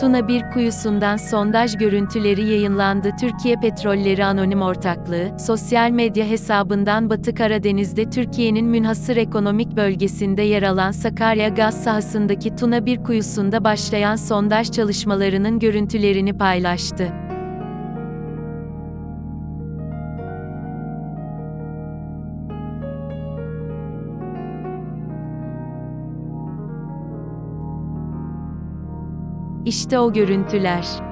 Tuna Bir kuyusundan sondaj görüntüleri yayınlandı. Türkiye Petrolleri Anonim Ortaklığı, sosyal medya hesabından Batı Karadeniz'de Türkiye'nin münhasır ekonomik bölgesinde yer alan Sakarya gaz sahasındaki Tuna Bir kuyusunda başlayan sondaj çalışmalarının görüntülerini paylaştı. İşte o görüntüler.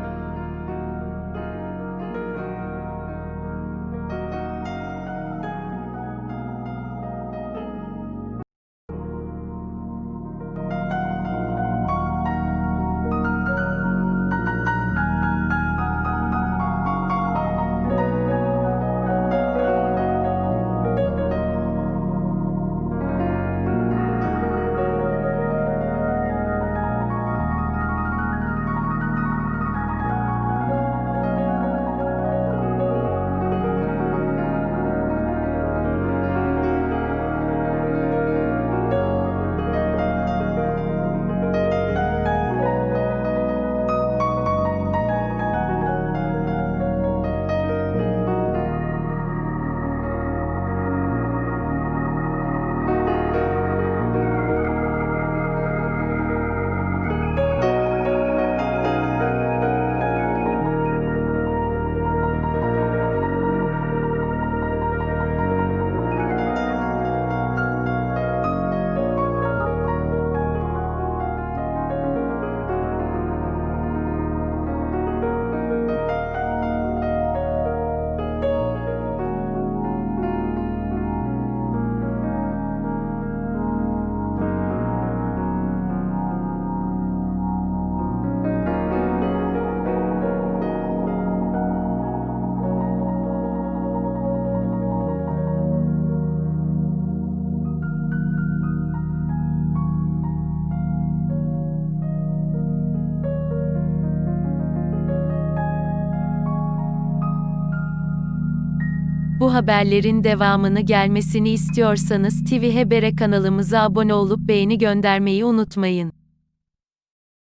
Bu haberlerin devamını gelmesini istiyorsanız TV Haber'e kanalımıza abone olup beğeni göndermeyi unutmayın.